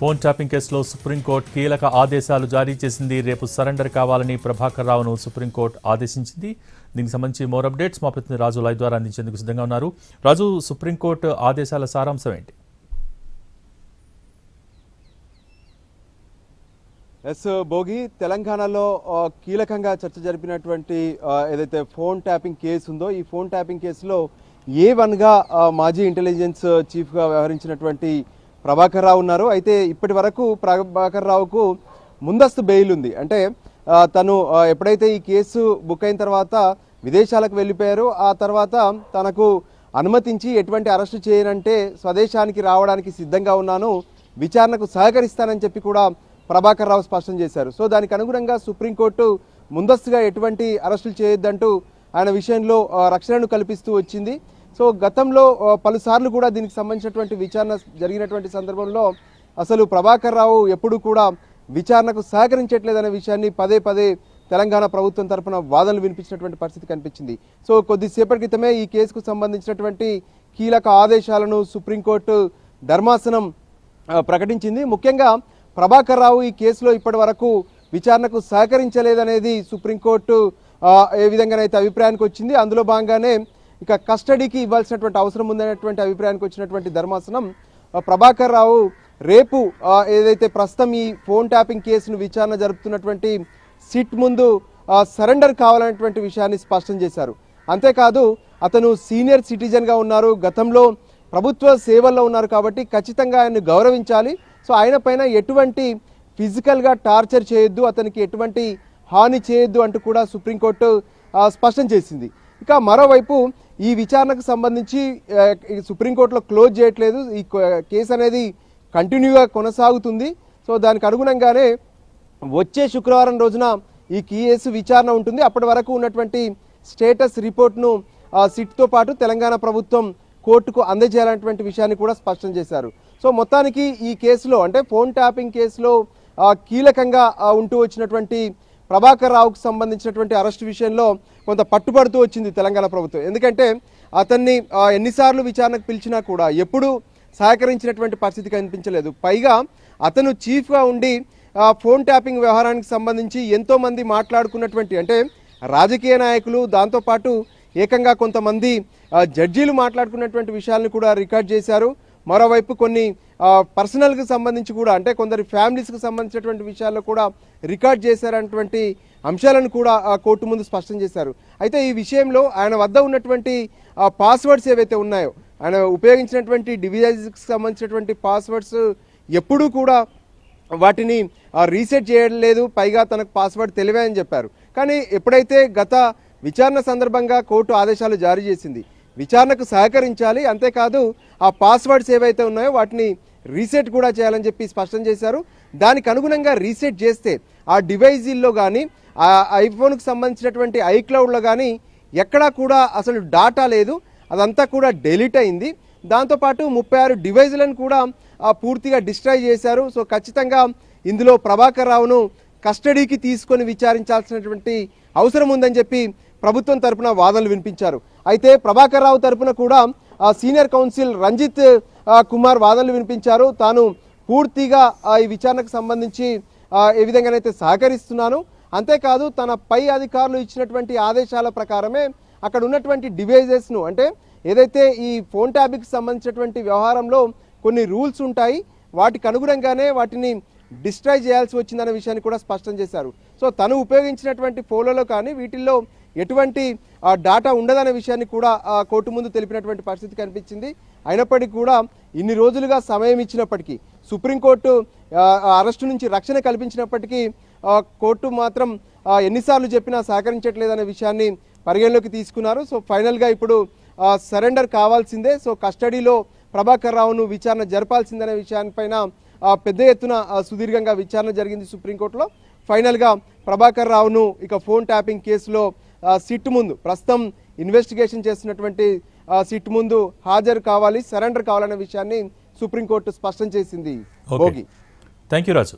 Phone tapping కేసులో supreme court కీలక ఆదేశాలు జారీ చేసింది. రేపు సరెండర్ కావాలని ప్రభాకర్ రావును సుప్రీంకోర్టు ఆదేశించింది. దీనికి సంబంధించి మోర్ అప్డేట్స్ మా ప్రతినిధి రాజు లైవ్ ద్వారా అందించేందుకు సిద్ధంగా ఉన్నారు. రాజు సుప్రీంకోర్టు ఆదేశాల సారాంశం ఏంటి? ఎస్ భోగి తెలంగాణలో కీలకంగా చర్చ జరిపినటువంటి ఏదైతే ఫోన్ ట్యాపింగ్ కేసు ఉందో ఈ ఫోన్ ట్యాపింగ్ కేసులో ఏ వన్గా మాజీ ఇంటెలిజెన్స్ చీఫ్గా వ్యవహరించినటువంటి ప్రభాకర్ రావు ఉన్నారు. అయితే ఇప్పటి వరకు ప్రభాకర్ రావుకు ముందస్తు బెయిల్ ఉంది. అంటే తను ఎప్పుడైతే ఈ కేసు బుక్ అయిన తర్వాత విదేశాలకు వెళ్ళిపోయారో ఆ తర్వాత తనకు అనుమతించి ఎటువంటి అరెస్టు చేయనంటే స్వదేశానికి రావడానికి సిద్ధంగా ఉన్నాను. విచారణకు సహకరిస్తానని చెప్పి కూడా ప్రభాకర్ రావు స్పష్టం చేశారు. సో దానికి అనుగుణంగా సుప్రీంకోర్టు ముందస్తుగా ఎటువంటి అరెస్టులు చేయొద్దంటూ ఆయన విషయంలో రక్షణను కల్పిస్తూ వచ్చింది. సో గతంలో పలుసార్లు కూడా దీనికి సంబంధించినటువంటి విచారణ జరిగినటువంటి సందర్భంలో అసలు ప్రభాకర్ రావు ఎప్పుడు కూడా విచారణకు సహకరించట్లేదనే విషయాన్ని పదే పదే తెలంగాణ ప్రభుత్వం తరఫున వాదనలు వినిపించినటువంటి పరిస్థితి కనిపించింది. సో కొద్దిసేపటి క్రితమే ఈ కేసుకు సంబంధించినటువంటి కీలక ఆదేశాలను సుప్రీంకోర్టు ధర్మాసనం ప్రకటించింది. ముఖ్యంగా ప్రభాకర్ రావు ఈ కేసులో ఇప్పటి వరకు విచారణకు సహకరించలేదనేది సుప్రీంకోర్టు ఏ విధంగానైతే అభిప్రాయానికి వచ్చింది అందులో భాగంగానే ఇక కస్టడీకి ఇవ్వాల్సినటువంటి అవసరం ఉందనేటువంటి అభిప్రాయానికి వచ్చినటువంటి ధర్మాసనం ప్రభాకర్ రావు రేపు ఏదైతే ప్రస్తుతం ఈ ఫోన్ ట్యాపింగ్ కేసును విచారణ జరుపుతున్నటువంటి సిట్ ముందు సరెండర్ కావాలనేటువంటి విషయాన్ని స్పష్టం చేశారు. అంతేకాదు అతను సీనియర్ సిటిజన్గా ఉన్నారు గతంలో ప్రభుత్వ సేవల్లో ఉన్నారు కాబట్టి ఖచ్చితంగా ఆయన్ను గౌరవించాలి. సో ఆయన పైన ఎటువంటి ఫిజికల్గా టార్చర్ చేయొద్దు అతనికి ఎటువంటి హాని చేయొద్దు అంటూ కూడా సుప్రీంకోర్టు స్పష్టం చేసింది. ఇక మరోవైపు ఈ విచారణకు సంబంధించి సుప్రీంకోర్టులో క్లోజ్ చేయట్లేదు. ఈ కేసు అనేది కంటిన్యూగా కొనసాగుతుంది. సో దానికి అనుగుణంగానే వచ్చే శుక్రవారం రోజున ఈ కేసు విచారణ ఉంటుంది. అప్పటి వరకు ఉన్నటువంటి స్టేటస్ రిపోర్ట్ను సిట్తో పాటు తెలంగాణ ప్రభుత్వం కోర్టుకు అందజేయాలన్నటువంటి విషయాన్ని కూడా స్పష్టం చేశారు. సో మొత్తానికి ఈ కేసులో అంటే ఫోన్ ట్యాపింగ్ కేసులో కీలకంగా ఉంటూ వచ్చినటువంటి ప్రభాకర్ రావుకు సంబంధించినటువంటి అరెస్ట్ విషయంలో కొంత పట్టుబడుతూ వచ్చింది తెలంగాణ ప్రభుత్వం. ఎందుకంటే అతన్ని ఎన్నిసార్లు విచారణకు పిలిచినా కూడా ఎప్పుడూ సహకరించినటువంటి పరిస్థితి కనిపించలేదు. పైగా అతను చీఫ్గా ఉండి ఫోన్ ట్యాపింగ్ వ్యవహారానికి సంబంధించి ఎంతోమంది మాట్లాడుకున్నటువంటి అంటే రాజకీయ నాయకులు దాంతోపాటు ఏకంగా కొంతమంది జడ్జీలు మాట్లాడుకున్నటువంటి విషయాలను కూడా రికార్డ్ చేశారు. మరోవైపు కొన్ని పర్సనల్కి సంబంధించి కూడా అంటే కొందరి ఫ్యామిలీస్కి సంబంధించినటువంటి విషయాల్లో కూడా రికార్డ్ చేశారన్నటువంటి అంశాలను కూడా ఆ, కోర్టు ముందు స్పష్టం చేశారు. అయితే ఈ విషయంలో ఆయన వద్ద ఉన్నటువంటి పాస్వర్డ్స్ ఏవైతే ఉన్నాయో ఆయన ఉపయోగించినటువంటి డివైజెస్కి సంబంధించినటువంటి పాస్వర్డ్స్ ఎప్పుడూ కూడా వాటిని రీసెట్ చేయలేదు పైగా తనకు పాస్వర్డ్ తెలివే అని చెప్పారు. కానీ ఎప్పుడైతే గత విచారణ సందర్భంగా కోర్టు ఆదేశాలు జారీ చేసింది విచారణకు సహకరించాలి. అంతేకాదు ఆ పాస్వర్డ్స్ ఏవైతే ఉన్నాయో వాటిని రీసెట్ కూడా చేయాలని చెప్పి స్పష్టం చేశారు. దానికి అనుగుణంగా రీసెట్ చేస్తే ఆ డివైజీల్లో కానీ ఆ ఐఫోన్కి సంబంధించినటువంటి ఐక్లౌడ్లో కానీ ఎక్కడా కూడా అసలు డాటా లేదు. అదంతా కూడా డెలీట్ అయింది. దాంతోపాటు ముప్పై ఆరు డివైజులను కూడా పూర్తిగా డిస్ట్రాయ్ చేశారు. సో ఖచ్చితంగా ఇందులో ప్రభాకర్ రావును కస్టడీకి తీసుకొని విచారించాల్సినటువంటి అవసరం ఉందని చెప్పి ప్రభుత్వం తరపున వాదనలు వినిపించారు. అయితే ప్రభాకర్ రావు తరపున కూడా సీనియర్ కౌన్సిల్ రంజిత్ కుమార్ వాదనలు వినిపించారు. తాను పూర్తిగా ఈ విచారణకు సంబంధించి ఏ విధంగానైతే సహకరిస్తున్నాను. అంతేకాదు తన పై అధికారులు ఇచ్చినటువంటి ఆదేశాల ప్రకారమే అక్కడ ఉన్నటువంటి డివైజెస్ను అంటే ఏదైతే ఈ ఫోన్ ట్యాబ్కి సంబంధించినటువంటి వ్యవహారంలో కొన్ని రూల్స్ ఉంటాయి వాటికి అనుగుణంగానే వాటిని డిస్ట్రాయ్ చేయాల్సి వచ్చిందనే విషయాన్ని కూడా స్పష్టం చేశారు. సో తను ఉపయోగించినటువంటి ఫోన్లలో కానీ వీటిల్లో ఎటువంటి డాటా ఉండదనే విషయాన్ని కూడా ఆ, కోర్టు ముందు తెలిపినటువంటి పరిస్థితి కనిపించింది. అయినప్పటికీ కూడా ఇన్ని రోజులుగా సమయం ఇచ్చినప్పటికీ సుప్రీంకోర్టు అరెస్టు నుంచి రక్షణ కల్పించినప్పటికీ కోర్టు మాత్రం ఎన్నిసార్లు చెప్పినా సహకరించట్లేదనే విషయాన్ని పరిగణలోకి తీసుకున్నారు. సో ఫైనల్గా ఇప్పుడు సరెండర్ కావాల్సిందే. సో కస్టడీలో ప్రభాకర్ రావును విచారణ జరపాల్సిందనే విషయాన్నిపైన పెద్ద ఎత్తున సుదీర్ఘంగా విచారణ జరిగింది సుప్రీంకోర్టులో. ఫైనల్గా ప్రభాకర్ రావును ఇక ఫోన్ ట్యాపింగ్ కేసులో సిట్ ముందు ప్రస్తుతం ఇన్వెస్టిగేషన్ చేస్తున్నటువంటి సిట్ ముందు హాజరు కావాలి సరెండర్ కావాలనే విషయాన్ని సుప్రీంకోర్టు స్పష్టం చేసింది. భోగి. Thank you Raju